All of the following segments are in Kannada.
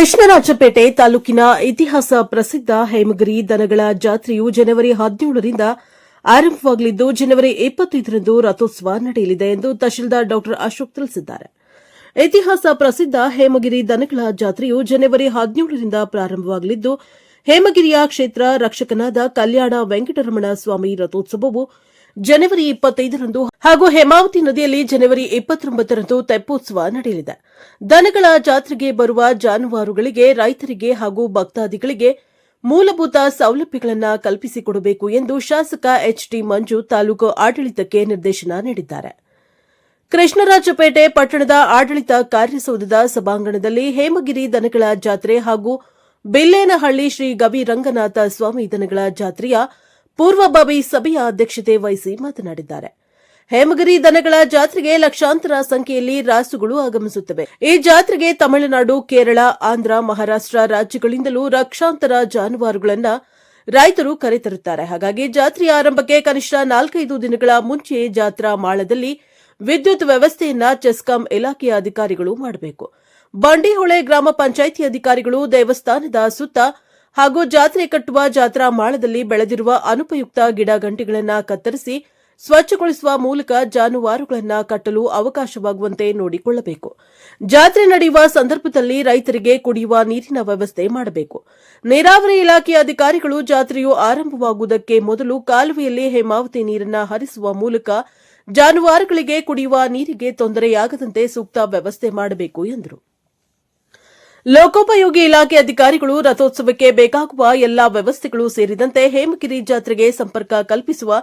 ಕೃಷ್ಣರಾಜಪೇಟೆ ತಾಲೂಕಿನ ಇತಿಹಾಸ ಪ್ರಸಿದ್ಧ ಹೇಮಗಿರಿ ದನಗಳ ಜಾತ್ರೆಯು ಜನವರಿ ಹದಿನೇಳರಿಂದ ಆರಂಭವಾಗಲಿದ್ದು, ಜನವರಿ ಇಪ್ಪತ್ತೈದರಂದು ರಥೋತ್ಸವ ನಡೆಯಲಿದೆ ಎಂದು ತಹಶೀಲ್ದಾರ್ ಡಾ ಅಶೋಕ್ ತಿಳಿಸಿದ್ದಾರೆ. ಇತಿಹಾಸ ಪ್ರಸಿದ್ಧ ಹೇಮಗಿರಿ ದನಗಳ ಜಾತ್ರೆಯು ಜನವರಿ ಹದಿನೇಳರಿಂದ ಪ್ರಾರಂಭವಾಗಲಿದ್ದು, ಹೇಮಗಿರಿಯ ಕ್ಷೇತ್ರ ರಕ್ಷಕನಾದ ಕಲ್ಯಾಣ ವೆಂಕಟರಮಣ ಸ್ವಾಮಿ ರಥೋತ್ಸವವು ಜನವರಿ ಇಪ್ಪತ್ತೈದರಂದು ಹಾಗೂ ಹೇಮಾವತಿ ನದಿಯಲ್ಲಿ ಜನವರಿ ಇಪ್ಪತ್ತೊಂಬತ್ತರಂದು ತೆಪ್ಪೋತ್ಸವ ನಡೆಯಲಿದೆ. ದನಗಳ ಜಾತ್ರೆಗೆ ಬರುವ ಜಾನುವಾರುಗಳಿಗೆ, ರೈತರಿಗೆ ಹಾಗೂ ಭಕ್ತಾದಿಗಳಿಗೆ ಮೂಲಭೂತ ಸೌಲಭ್ಯಗಳನ್ನು ಕಲ್ಪಿಸಿಕೊಡಬೇಕು ಎಂದು ಶಾಸಕ ಎಚ್ಡಿ ಮಂಜು ತಾಲೂಕು ಆಡಳಿತಕ್ಕೆ ನಿರ್ದೇಶನ ನೀಡಿದ್ದಾರೆ. ಕೃಷ್ಣರಾಜಪೇಟೆ ಪಟ್ಟಣದ ಆಡಳಿತ ಕಾರ್ಯಸೌಧದ ಸಭಾಂಗಣದಲ್ಲಿ ಹೇಮಗಿರಿ ದನಗಳ ಜಾತ್ರೆ ಹಾಗೂ ಬಿಲ್ಲೇನಹಳ್ಳಿ ಶ್ರೀ ಗವಿ ರಂಗನಾಥ ಸ್ವಾಮಿ ದನಗಳ ಜಾತ್ರೆಯ ಪೂರ್ವಭಾವಿ ಸಭೆಯ ಅಧ್ಯಕ್ಷತೆ ವಹಿಸಿ ಮಾತನಾಡಿದ್ದಾರೆ. ಹೇಮಗಿರಿ ದನಗಳ ಜಾತ್ರೆಗೆ ಲಕ್ಷಾಂತರ ಸಂಖ್ಯೆಯಲ್ಲಿ ರಾಸುಗಳು ಆಗಮಿಸುತ್ತವೆ. ಈ ಜಾತ್ರೆಗೆ ತಮಿಳುನಾಡು, ಕೇರಳ, ಆಂಧ್ರ, ಮಹಾರಾಷ್ಟ್ರ ರಾಜ್ಯಗಳಿಂದಲೂ ಲಕ್ಷಾಂತರ ಜಾನುವಾರುಗಳನ್ನ ರೈತರು ಕರೆತರುತ್ತಾರೆ. ಹಾಗಾಗಿ ಜಾತ್ರೆಯ ಆರಂಭಕ್ಕೆ ಕನಿಷ್ಠ ನಾಲ್ಕೈದು ದಿನಗಳ ಮುಂಚೆ ಜಾತ್ರಾ ಮಾಳದಲ್ಲಿ ವಿದ್ಯುತ್ ವ್ಯವಸ್ಥೆಯನ್ನ ಚೆಸ್ಕಾಂ ಇಲಾಖೆಯ ಅಧಿಕಾರಿಗಳು ಮಾಡಬೇಕು. ಬಂಡಿಹೊಳೆ ಗ್ರಾಮ ಪಂಚಾಯಿತಿ ಅಧಿಕಾರಿಗಳು ದೇವಸ್ಥಾನದ ಸುತ್ತ ಹಾಗೂ ಜಾತ್ರೆ ಕಟ್ಟುವ ಜಾತ್ರಾ ಮಾಳದಲ್ಲಿ ಬೆಳೆದಿರುವ ಅನುಪಯುಕ್ತ ಗಿಡ ಗಂಟೆಗಳನ್ನು ಕತ್ತರಿಸಿ ಸ್ವಚ್ಛಗೊಳಿಸುವ ಮೂಲಕ ಜಾನುವಾರುಗಳನ್ನು ಕಟ್ಟಲು ಅವಕಾಶವಾಗುವಂತೆ ನೋಡಿಕೊಳ್ಳಬೇಕು. ಜಾತ್ರೆ ನಡೆಯುವ ಸಂದರ್ಭದಲ್ಲಿ ರೈತರಿಗೆ ಕುಡಿಯುವ ನೀರಿನ ವ್ಯವಸ್ಥೆ ಮಾಡಬೇಕು. ನೀರಾವರಿ ಇಲಾಖೆಯ ಅಧಿಕಾರಿಗಳು ಜಾತ್ರೆಯು ಆರಂಭವಾಗುವುದಕ್ಕೆ ಮೊದಲು ಕಾಲುವೆಯಲ್ಲಿ ಹೇಮಾವತಿ ನೀರನ್ನು ಹರಿಸುವ ಮೂಲಕ ಜಾನುವಾರುಗಳಿಗೆ ಕುಡಿಯುವ ನೀರಿಗೆ ತೊಂದರೆಯಾಗದಂತೆ ಸೂಕ್ತ ವ್ಯವಸ್ಥೆ ಮಾಡಬೇಕು ಎಂದರು. ಲೋಕೋಪಯೋಗಿ ಇಲಾಖೆ ಅಧಿಕಾರಿಗಳು ರಥೋತ್ಸವಕ್ಕೆ ಬೇಕಾಗುವ ಎಲ್ಲಾ ವ್ಯವಸ್ಥೆಗಳು ಸೇರಿದಂತೆ ಹೇಮಗಿರಿ ಜಾತ್ರೆಗೆ ಸಂಪರ್ಕ ಕಲ್ಪಿಸುವ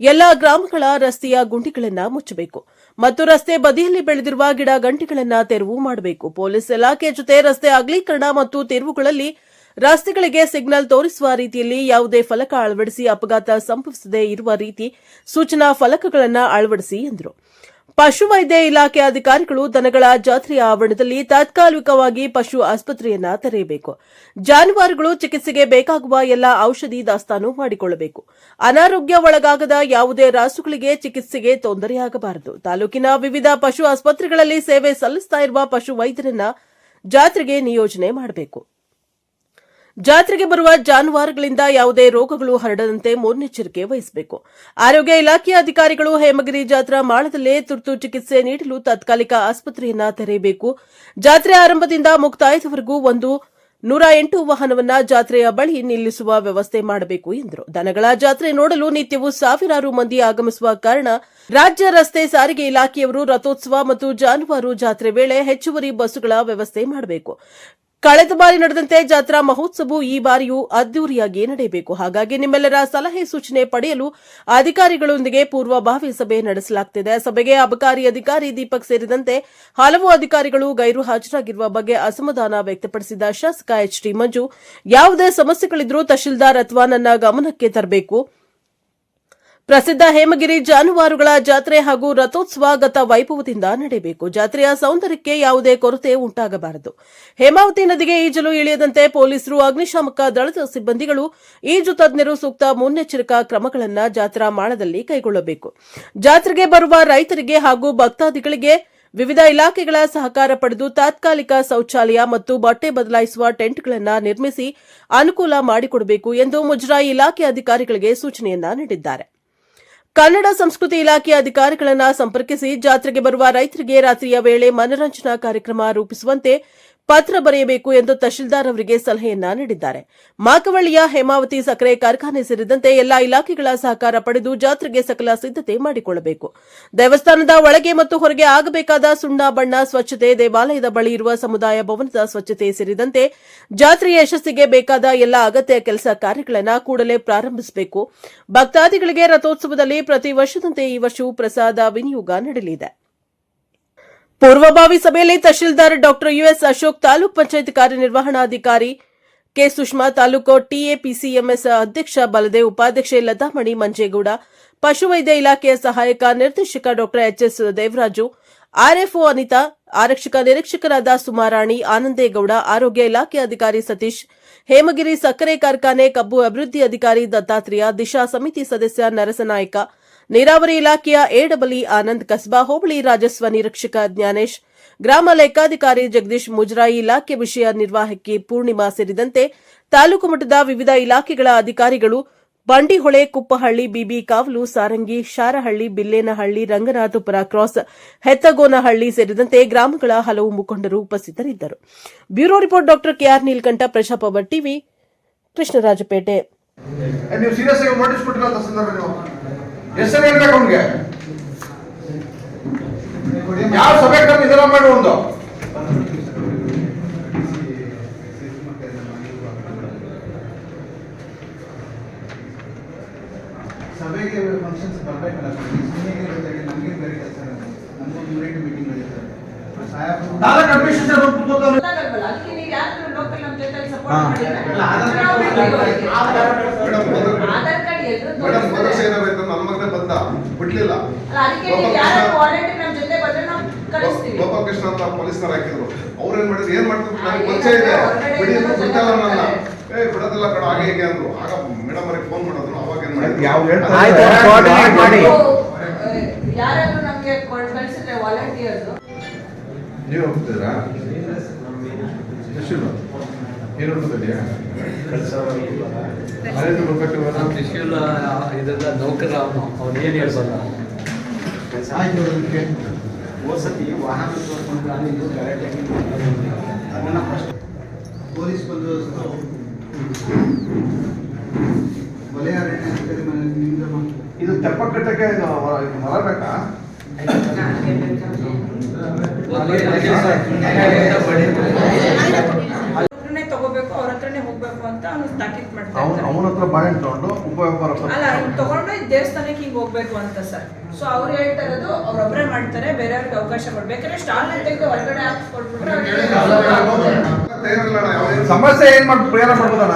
ಎಲ್ಲಾ ಗ್ರಾಮಗಳ ರಸ್ತೆಯ ಗುಂಡಿಗಳನ್ನು ಮುಚ್ಚಬೇಕು ಮತ್ತು ರಸ್ತೆ ಬದಿಯಲ್ಲಿ ಬೆಳೆದಿರುವ ಗಿಡ ಗಂಟೆಗಳನ್ನು ತೆರವು ಮಾಡಬೇಕು. ಪೊಲೀಸ್ ಇಲಾಖೆ ಜೊತೆ ರಸ್ತೆ ಅಗಲೀಕರಣ ಮತ್ತು ತೆರವುಗಳಲ್ಲಿ ರಸ್ತೆಗಳಿಗೆ ಸಿಗ್ನಲ್ ತೋರಿಸುವ ರೀತಿಯಲ್ಲಿ ಯಾವುದೇ ಫಲಕ ಅಳವಡಿಸಿ ಅಪಘಾತ ಸಂಭವಿಸದೇ ಇರುವ ರೀತಿ ಸೂಚನಾ ಫಲಕಗಳನ್ನು ಅಳವಡಿಸಿ ಎಂದರು. ಪಶುವೈದ್ಯ ಇಲಾಖೆ ಅಧಿಕಾರಿಗಳು ದನಗಳ ಜಾತ್ರೆಯ ಆವರಣದಲ್ಲಿ ತಾತ್ಕಾಲಿಕವಾಗಿ ಪಶು ಆಸ್ಪತ್ರೆಯನ್ನ ತೆರೆಯಬೇಕು. ಜಾನುವಾರುಗಳು ಚಿಕಿತ್ಸೆಗೆ ಬೇಕಾಗುವ ಎಲ್ಲ ಔಷಧಿ ದಾಸ್ತಾನು ಮಾಡಿಕೊಳ್ಳಬೇಕು. ಅನಾರೋಗ್ಯ ಒಳಗಾಗದ ಯಾವುದೇ ರಾಸುಗಳಿಗೆ ಚಿಕಿತ್ಸೆಗೆ ತೊಂದರೆಯಾಗಬಾರದು. ತಾಲೂಕಿನ ವಿವಿಧ ಪಶು ಆಸ್ಪತ್ರೆಗಳಲ್ಲಿ ಸೇವೆ ಸಲ್ಲಿಸ್ತಾ ಇರುವ ಪಶು ವೈದ್ಯರನ್ನ ಜಾತ್ರೆಗೆ ನಿಯೋಜನೆ ಮಾಡಬೇಕು. ಜಾತ್ರೆಗೆ ಬರುವ ಜಾನುವಾರುಗಳಿಂದ ಯಾವುದೇ ರೋಗಗಳು ಹರಡದಂತೆ ಮುನ್ನೆಚ್ಚರಿಕೆ ವಹಿಸಬೇಕು. ಆರೋಗ್ಯ ಇಲಾಖೆಯ ಅಧಿಕಾರಿಗಳು ಹೇಮಗಿರಿ ಜಾತ್ರಾ ಮಾಳದಲ್ಲೇ ತುರ್ತು ಚಿಕಿತ್ಸೆ ನೀಡಲು ತಾತ್ಕಾಲಿಕ ಆಸ್ಪತ್ರೆಯನ್ನ ತೆರೆಯಬೇಕು. ಜಾತ್ರೆ ಆರಂಭದಿಂದ ಮುಕ್ತಾಯದವರೆಗೂ ಒಂದು ನೂರ ಎಂಟು ವಾಹನವನ್ನ ಜಾತ್ರೆಯ ಬಳಿ ನಿಲ್ಲಿಸುವ ವ್ಯವಸ್ಥೆ ಮಾಡಬೇಕು ಎಂದರು. ದನಗಳ ಜಾತ್ರೆ ನೋಡಲು ನಿತ್ಯವೂ ಸಾವಿರಾರು ಮಂದಿ ಆಗಮಿಸುವ ಕಾರಣ ರಾಜ್ಯ ರಸ್ತೆ ಸಾರಿಗೆ ಇಲಾಖೆಯವರು ರಥೋತ್ಸವ ಮತ್ತು ಜಾನುವಾರು ಜಾತ್ರೆ ವೇಳೆ ಹೆಚ್ಚುವರಿ ಬಸ್ಸುಗಳ ವ್ಯವಸ್ಥೆ ಮಾಡಬೇಕು. ಕಳೆದ ಬಾರಿ ನಡೆದಂತೆ ಜಾತ್ರಾ ಮಹೋತ್ಸವವು ಈ ಬಾರಿಯೂ ಅದ್ದೂರಿಯಾಗಿ ನಡೆಯಬೇಕು. ಹಾಗಾಗಿ ನಿಮ್ಮೆಲ್ಲರ ಸಲಹೆ ಸೂಚನೆ ಪಡೆಯಲು ಅಧಿಕಾರಿಗಳೊಂದಿಗೆ ಪೂರ್ವಭಾವಿ ಸಭೆ ನಡೆಸಲಾಗುತ್ತಿದೆ ಸಭೆಗೆ ಅಬಕಾರಿ ಅಧಿಕಾರಿ ದೀಪಕ್ ಸೇರಿದಂತೆ ಹಲವು ಅಧಿಕಾರಿಗಳು ಗೈರು ಹಾಜರಾಗಿರುವ ಬಗ್ಗೆ ಅಸಮಾಧಾನ ವ್ಯಕ್ತಪಡಿಸಿದ ಶಾಸಕ ಎಚ್ ಟಿ ಮಂಜು, ಯಾವುದೇ ಸಮಸ್ಯೆಗಳಿದ್ರೂ ತಹಶೀಲ್ದಾರ್ ಅಥವಾ ನನ್ನ ಗಮನಕ್ಕೆ ತರಬೇಕು. ಪ್ರಸಿದ್ಧ ಹೇಮಗಿರಿ ಜಾನುವಾರುಗಳ ಜಾತ್ರೆ ಹಾಗೂ ರಥೋತ್ಸವ ಗತ ವೈಭವದಿಂದ ನಡೆಯಬೇಕು. ಜಾತ್ರೆಯ ಸೌಂದರ್ಯಕ್ಕೆ ಯಾವುದೇ ಕೊರತೆ ಉಂಟಾಗಬಾರದು. ಹೇಮಾವತಿ ನದಿಗೆ ಈಜಲು ಇಳಿಯದಂತೆ ಪೊಲೀಸರು, ಅಗ್ನಿಶಾಮಕ ದಳದ ಸಿಬ್ಬಂದಿಗಳು, ಈಜು ತಜ್ಞರು ಸೂಕ್ತ ಮುನ್ನೆಚ್ಚರಿಕಾ ಕ್ರಮಗಳನ್ನು ಜಾತ್ರಾ ಮಾಳದಲ್ಲಿ ಕೈಗೊಳ್ಳಬೇಕು. ಜಾತ್ರೆಗೆ ಬರುವ ರೈತರಿಗೆ ಹಾಗೂ ಭಕ್ತಾದಿಗಳಿಗೆ ವಿವಿಧ ಇಲಾಖೆಗಳ ಸಹಕಾರ ಪಡೆದು ತಾತ್ಕಾಲಿಕ ಶೌಚಾಲಯ ಮತ್ತು ಬಟ್ಟೆ ಬದಲಾಯಿಸುವ ಟೆಂಟ್ಗಳನ್ನು ನಿರ್ಮಿಸಿ ಅನುಕೂಲ ಮಾಡಿಕೊಡಬೇಕು ಎಂದು ಮುಜರಾಯಿ ಇಲಾಖೆ ಅಧಿಕಾರಿಗಳಿಗೆ ಸೂಚನೆಯನ್ನ ನೀಡಿದ್ದಾರೆ. ಕನ್ನಡ ಸಂಸ್ಕೃತಿ ಇಲಾಖೆಯ ಅಧಿಕಾರಿಗಳನ್ನು ಸಂಪರ್ಕಿಸಿ ಜಾತ್ರೆಗೆ ಬರುವ ರೈತರಿಗೆ ರಾತ್ರಿಯ ವೇಳೆ ಮನರಂಜನಾ ಕಾರ್ಯಕ್ರಮ ರೂಪಿಸುವಂತೆ ಪತ್ರ ಬರೆಯಬೇಕು ಎಂದು ತಹಶೀಲ್ದಾರ್ ಅವರಿಗೆ ಸಲಹೆಯನ್ನ ನೀಡಿದ್ದಾರೆ. ಮಾಕವಳ್ಳಿಯ ಹೇಮಾವತಿ ಸಕ್ಕರೆ ಕಾರ್ಖಾನೆ ಸೇರಿದಂತೆ ಎಲ್ಲಾ ಇಲಾಖೆಗಳ ಸಹಕಾರ ಪಡೆದು ಜಾತ್ರೆಗೆ ಸಕಲ ಸಿದ್ದತೆ ಮಾಡಿಕೊಳ್ಳಬೇಕು. ದೇವಸ್ಥಾನದ ಒಳಗೆ ಮತ್ತು ಹೊರಗೆ ಆಗಬೇಕಾದ ಸುಣ್ಣ, ಬಣ್ಣ, ಸ್ವಚ್ಛತೆ, ದೇವಾಲಯದ ಬಳಿ ಇರುವ ಸಮುದಾಯ ಭವನದ ಸ್ವಚ್ಛತೆ ಸೇರಿದಂತೆ ಜಾತ್ರೆಯ ಯಶಸ್ಸಿಗೆ ಬೇಕಾದ ಎಲ್ಲ ಅಗತ್ಯ ಕೆಲಸ ಕಾರ್ಯಗಳನ್ನು ಕೂಡಲೇ ಪ್ರಾರಂಭಿಸಬೇಕು. ಭಕ್ತಾದಿಗಳಿಗೆ ರಥೋತ್ಸವದಲ್ಲಿ ಪ್ರತಿ ವರ್ಷದಂತೆ ಈ ವರ್ಷವೂ ಪ್ರಸಾದ, ವಿನಿಯೋಗ ನಡೆಯಲಿದೆ. ಪೂರ್ವಭಾವಿ ಸಭೆಯಲ್ಲಿ ತಹಶೀಲ್ದಾರ್ ಡಾಕ್ಟರ್ ಯುಎಸ್ ಅಶೋಕ್, ತಾಲೂಕ್ ಪಂಚಾಯತ್ ಕಾರ್ಯನಿರ್ವಹಣಾಧಿಕಾರಿ ಕೆ. ಸುಷ್ಮಾ, ತಾಲೂಕು ಟಿಎಪಿಸಿಎಂಎಸ್ ಅಧ್ಯಕ್ಷ ಬಲದೇವ್ ಉಪಾಧ್ಯಕ್ಷೆ ಲತಾಮಣಿ ಮಂಜೇಗೌಡ, ಪಶುವೈದ್ಯ ಇಲಾಖೆಯ ಸಹಾಯಕ ನಿರ್ದೇಶಕ doctor HS Devaraju, RFO Anita, ಆರಕ್ಷಕ ನಿರೀಕ್ಷಕರಾದ ಸುಮಾರಾಣಿ ಆನಂದೇಗೌಡ, ಆರೋಗ್ಯ ಇಲಾಖೆ ಅಧಿಕಾರಿ ಸತೀಶ್, ಹೇಮಗಿರಿ ಸಕ್ಕರೆ ಕಾರ್ಖಾನೆ ಕಬ್ಬು ಅಭಿವೃದ್ಧಿ ಅಧಿಕಾರಿ ದತ್ತಾತ್ರೇಯ, ದಿಶಾ ಸಮಿತಿ ಸದಸ್ಯ ನರಸನಾಯ್ಕ ನೀರಾವರಿ ಇಲಾಖೆಯ ಏಡಬಲಿ ಆನಂದ್ ಕಸ್ಬಾ ಹೋಬಳಿ ರಾಜಸ್ವ ನಿರೀಕ್ಷಕ ಜ್ಞಾನೇಶ್, ಗ್ರಾಮ ಲೆಕ್ಕಾಧಿಕಾರಿ ಜಗದೀಶ್ ಮುಜರಾಯಿ ಇಲಾಖೆ ವಿಷಯ ನಿರ್ವಾಹಕಿ ಪೂರ್ಣಿಮಾ ಸೇರಿದಂತೆ ತಾಲೂಕು ಮಟ್ಟದ ವಿವಿಧ ಇಲಾಖೆಗಳ ಅಧಿಕಾರಿಗಳು ಬಂಡಿಹೊಳೆ, ಕುಪ್ಪಹಳ್ಳಿ, ಬಿಬಿ ಕಾವಲು, ಸಾರಂಗಿ, ಶಾರಹಳ್ಳಿ, ಬಿಲ್ಲೇನಹಳ್ಳಿ, ರಂಗನಾಥಪುರ ಕ್ರಾಸ್, ಹೆತ್ತಗೋನಹಳ್ಳಿ ಸೇರಿದಂತೆ ಗ್ರಾಮಗಳ ಹಲವು ಮುಖಂಡರು ಉಪಸ್ಥಿತರಿದ್ದರು. Bureau report doctor KR Neelakanta Praja Power TV, Krishnarajpet. ಹೆಸರು ಹೇಳ್ಬೇಕು ಅವನಿಗೆ. ಯಾವ ಸಭೆ ಕರೆದು ಇದೆಲ್ಲ ಮಾಡಿ ಒಂದು. ಸಭೆಗೆ ಫಂಕ್ಷನ್ಸ್ ಬರಬೇಕಲ್ಲ ಸುಮ್ಮನೆ ಜೊತೆಗೆ ನಮಗೆ ಬೇರೆ ಕೆಲಸ ನಮಗೊಂದು ಮೀಟಿಂಗ್ ಆಧಾರ್ ಕಾರ್ಡ್ ನಾವು ಕಳಿಸ್ತೀವಿ. ಗೋಪಾಲಕೃಷ್ಣ ಅಂತ ಪೊಲೀಸ್ನವ್ರು ಹಾಕಿದ್ರು. ಅವ್ರೇನ್ ಏನ್ ಮಾಡಿದ್ರು? ಏನ್ ಮಾಡ್ತಿದ್ರು? ನನಗೆ ಪರಿಚಯ ಇದೆ. ಬಿಡಿ ಬಿಡ್ತಲ್ಲ ನನ್ನ ಏ ಬಿಡೋದಿಲ್ಲ ಕಣ ಹಾಗೆ ಹೀಗೆ ಅಂದ್ರು. ಆಗ ಮೇಡಮ್ ಅವ್ರಿಗೆ ಫೋನ್ ಮಾಡಿದ್ರು. ಅವಾಗ ಏನ್ ಮಾಡಿದ್ರು? ಯಾವ ಮಾಡಿ. ನಾವು, ಯಾರಾದ್ರೂ ನಮ್ಗೆ ಕೊಡ್- ಕಳ್ಸಿದ್ರೆ ವಾಲಂಟಿಯರ್ಸ್ ನೀವು ಹೋಗ್ತಿದ್ದೀರಾ? ಏನು ಹುಡುಕದಿದೆಯಾ ತ್ರಿಶೂಲ ಇದೆಲ್ಲ ನೌಕರ ಅವನು ಏನು ಹೇಳ್ಬಲ್ಲ ಆಯ್ತು ಅದಕ್ಕೆ ಹೋದ್ಸತಿ ವಾಹನ ತೋರ್ಕೊಂಡು ಇದು ಕರೆಕ್ಟಾಗಿ ಅದನ್ನ ಫಸ್ಟ್ ಪೊಲೀಸ್ ಬಂದು ವಲಯ ಅರಣ್ಯ ಅಧಿಕಾರಿ ಮನೆಯಿಂದ ಇದು ತೆಪ್ಪ ಕಟ್ಟಕ್ಕೆ ಇದು ಮರ ಬೇಕಾ ತಗೋಬೇಕು ಅವ್ರ ಹತ್ರನೇ ಹೋಗ್ಬೇಕು ಅಂತ ಅವ್ನು ತಾಕೀತ್ ಮಾಡ್ತಾ ಅವನ ಹತ್ರ ಬಾಳೆಹಣ್ಣು ತಗೊಂಡು ಅಲ್ಲ ಹಿಂಗ್ ತಗೊಂಡು ದೇವಸ್ಥಾನಕ್ಕೆ ಹಿಂಗ್ ಹೋಗ್ಬೇಕು ಅಂತ ಸರ್ ಸೊ ಅವ್ರು ಹೇಳ್ತಾ ಇರೋದು ಅವ್ರೊಬ್ರೇ ಮಾಡ್ತಾರೆ ಬೇರೆಯವ್ರಿಗೆ ಅವಕಾಶ ಕೊಡ್ಬೇಕಾದ್ರೆ ಸ್ಟಾಲ್ ತೆಗೆದು ಹೊರಗಡೆ ಹಾಕ್ಸ್ಕೊಟ್ಬಿಟ್ರೆ ಸಮಸ್ಯೆ ಏನ್ ಮಾಡಿ ಪರಿಹಾರ ಮಾಡ್ಬೋದಣ್ಣ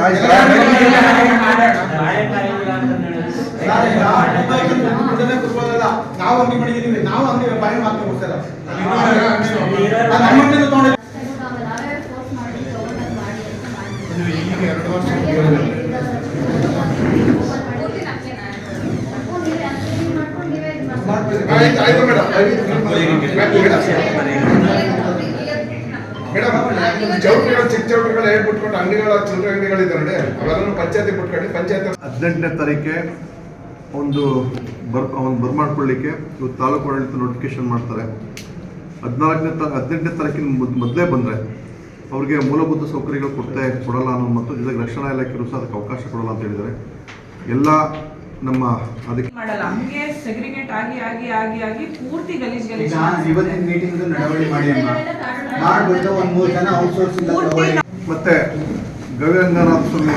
ನಾವು ಅಂಗಡಿ ಮಾಡಿದೀವಿ ನಾವು ಅಂಗಡಿ ಎರಡು ನಮ್ಮ ಅಂಗಡಿನೂ ತಗೊಂಡು ನಾವೇ ಫೋರ್ಸ್ ಮಾಡಿ ತಗೊಂಡಂಗ್ ಮಾಡಿ ಅಂತ ಮಾಡಿ ಆಯ್ತು ಆಯ್ತು ಮೇಡಮ್ ಮೇಡಮ್ ಅಂಗಡಿಗಳ ಪಂಚಾಯತಿ ಬಿಟ್ಕೊಂಡು ಪಂಚಾಯತ್ ಹದಿನೆಂಟನೇ ತಾರೀಕೆ ಒಂದು ಬರ್ ಒಂದು ಬರ್ಮಾಡ್ಕೊಳ್ಳಿಕ್ಕೆ ಇವತ್ತು ತಾಲೂಕು ಆಡಳಿತ ನೋಟಿಫಿಕೇಶನ್ ಮಾಡ್ತಾರೆ. ಹದಿನಾಲ್ಕನೇ ತಾ ಹದಿನೆಂಟನೇ ತಾರೀಕಿನ ಮೊದ್- ಮೊದಲೇ ಬಂದರೆ ಅವ್ರಿಗೆ ಮೂಲಭೂತ ಸೌಕರ್ಯಗಳು ಕೊಡ್ತೇ ಕೊಡಲ್ಲ ಅನ್ನೋ ಮತ್ತು ಜೊತೆಗೆ ರಕ್ಷಣಾ ಇಲಾಖೆ ಸಹ ಅದಕ್ಕೆ ಅವಕಾಶ ಕೊಡಲ್ಲ ಅಂತ ಹೇಳಿದ್ದಾರೆ. ಎಲ್ಲ ನಮ್ಮ ಅದಕ್ಕೆ ಮಾಡಲ್ಲ. ಹಂಗೆ ಸೆಗ್ರಿಗೇಟ್ ಆಗಿ ಆಗಿ ಆಗಿ ಆಗಿ ಪೂರ್ತಿ ಗಲೀಜ್ ಗಲೀಜ್ ಇವತ್ತಿನ ಮೀಟಿಂಗ್ ನಡವಳಿ ಮಾಡಿ ಅಮ್ಮ. ಮಾಡ್ಬಿಟ್ಟು ಒಂದ್ ಮೂರು ಜನ ಔಟ್ಸೋರ್ಸ್ ಇಂದ ತಗೊಳ್ಳಿ ಮತ್ತು ಗವಿರಂಗನಾಥ ಸ್ವಾಮಿ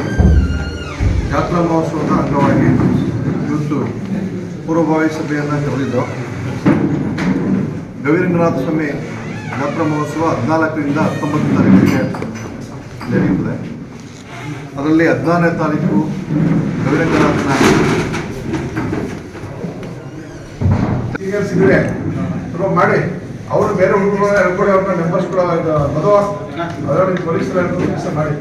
ಜಾತ್ರಾ ಮಹೋತ್ಸವದ ಅಂಗವಾಗಿ ಇವತ್ತು ಪೂರ್ವಭಾವಿ ಸಭೆಯನ್ನು ಕರೆದಿದ್ದು ಗವಿರಂಗನಾಥ ಸ್ವಾಮಿ ಜಾತ್ರಾ ಮಹೋತ್ಸವ ಹದಿನಾಲ್ಕರಿಂದ ಹತ್ತೊಂಬತ್ತು ತಾರೀಕಿಗೆ ನಡೆಯುತ್ತದೆ. ಅದರಲ್ಲಿ ಹದಿನಾರನೇ ತಾರೀಕು ಗವಿರಂಗನಾಥನ ಸೀನಿಯರ್ಸ್ ಇದ್ರೆ ಸ್ವಲ್ಪ ಮಾಡಿ. ಅವರು ಬೇರೆ ಹುಡುಗರು ಹೇಳ್ಕೊಡಿ ಅವ್ರನ್ನ ಮೆಂಬರ್ಸ್ ಕೂಡ ಇದು ಮದುವ ಅದರಲ್ಲಿ ಪೊಲೀಸರು ಕೆಲಸ ಮಾಡಿ.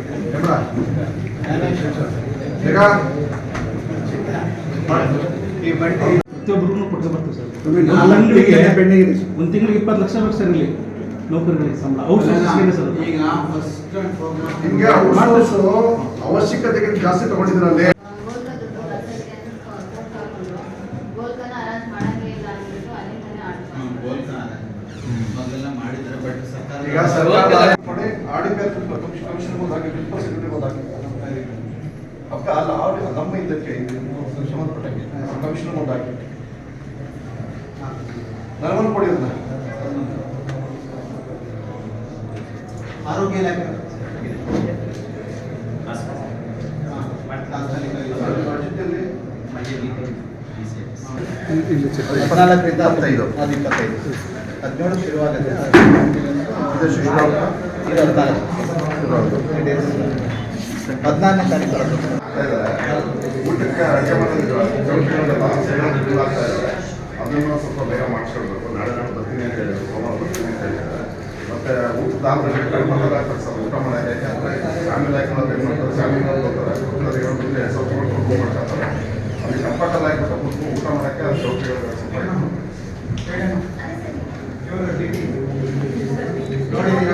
ಈಗ ಪ್ರತಿಯೊಬ್ಬರಿಗೂ ಕೊಟ್ಟು ಸರ್. ಒಂದು ತಿಂಗಳಿಗೆ ಇಪ್ಪತ್ತು ಲಕ್ಷ ಬೇಕು ಸರ್ ಇಲ್ಲಿ ನೌಕರರಿಗೆ ಸಂಬಳ. ಔಟ್ಸೋರ್ಸಿಂಗ್ ಸರ್ ಈಗ ಫಸ್ಟ್ ಪ್ರೋಗ್ರಾಮ್ ನಿಮ್ಗೆ ಅವಶ್ಯಕತೆಗಿಂತ ಜಾಸ್ತಿ ತಗೊಂಡಿದ್ರಲ್ಲಿ? ಈಗ ಸರ್ಕಾರ ಮಾಡಿ ಆಡಿಪೇರ್ ಕಮಿಷನ್ ಹೋದಾಗೆ ಪ್ರಿನ್ಸಿಪಲ್ ಸೆಕ್ರೆಟರಿ ಹೋದಾಗೆ ಅಪ್ಪ ಅಲ್ಲ ಆಡಿ ನಮ್ಮ ಇದಕ್ಕೆ ಸಂಬಂಧಪಟ್ಟಂಗೆ ಕಮಿಷನ್ ಹೋದಾಗೆ. ನನಗೊಂದು ಕೊಡಿ ಅದನ್ನ. ಆರೋಗ್ಯ ಇಲಾಖೆ. ಹದಿನಾಲ್ಕರಿಂದ ಹದಿನೈದು ಅದು ಇಪ್ಪತ್ತೈದು. ಹದಿನೇಳು ಶುರುವಾಗುತ್ತೆ. ಇದು ಶ್ರೀರಾಮ ಇದು ತಾರೀಕು ಸ್ವಲ್ಪ ಬೇಗ ಮಾಡಿಸ್ಕೊಳ್ಬೇಕು. ನಾಳೆ ನಾನು ಬರ್ತೀನಿ ಅಂತ ಹೇಳಿ ಸೋಮವಾರ ಬರ್ತೀನಿ ಅಂತ ಊಟ ಮುಂದೆ ಸ್ವಲ್ಪ